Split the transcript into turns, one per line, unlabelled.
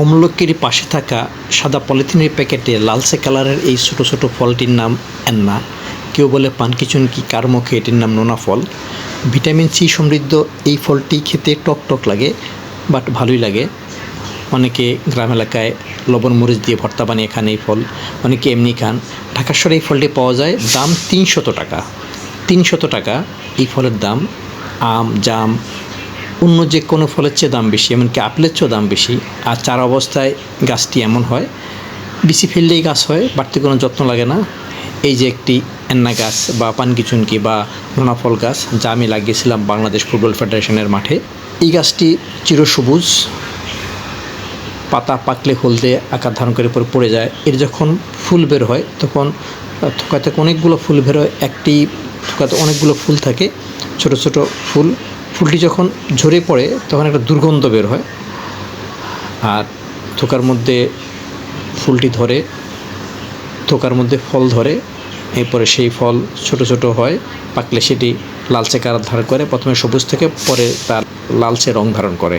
অমলকির পাশে থাকা সাদা পলিথিনের প্যাকেটে লালচে কালারের এই ছোট ছোট ফলটির নাম এন্না কেউ বলে পানকি চুনকি কার মুখে এটির নাম নোনা ফল। ভিটামিন সি সমৃদ্ধ এই ফলটি খেতে টক টক লাগে, বাট ভালোই লাগে। অনেকে গ্রাম এলাকায় লবণ মরিচ দিয়ে ভর্তা বানিয়ে খান এই ফল, অনেকে এমনি খান। ঢাকার শহরে এই ফলটি পাওয়া যায়, দাম তিনশত টাকা। তিনশত টাকা এই ফলের দাম। আম, জাম অন্য যে কোনো ফলের চেয়ে দাম বেশি, এমনকি আপেলের চেয়েও দাম বেশি, আর চার অবস্থায় গাছটি এমন হয় বিসি ফেললেই গাছ হয়, বাড়তি কোনো যত্ন লাগে না। এই যে একটি এন্না গাছ বা পানকি চুনকি বা নোনা ফল গাছ, যা আমি লাগিয়েছিলাম বাংলাদেশ ফুটবল ফেডারেশনের মাঠে, এই গাছটি চিরসবুজ, পাতা পাকলে হলদে আকার ধারণ করে পরে পড়ে যায়। এর যখন ফুল বের হয়, তখন থোকা থেকে অনেকগুলো ফুল বের হয়, একটি থোকাতে অনেকগুলো ফুল থাকে, ছোট ছোট ফুল। ফুলটি যখন ঝরে পড়ে, তখন একটা দুর্গন্ধ বের হয়। আর থোকার মধ্যে ফুলটি ধরে, থোকার মধ্যে ফল ধরে, এরপরে সেই ফল ছোট ছোট হয়, পাকলে সেটি লালচে কালার ধারণ করে, প্রথমে সবুজ থেকে পরে তার লালচে রং ধারণ করে।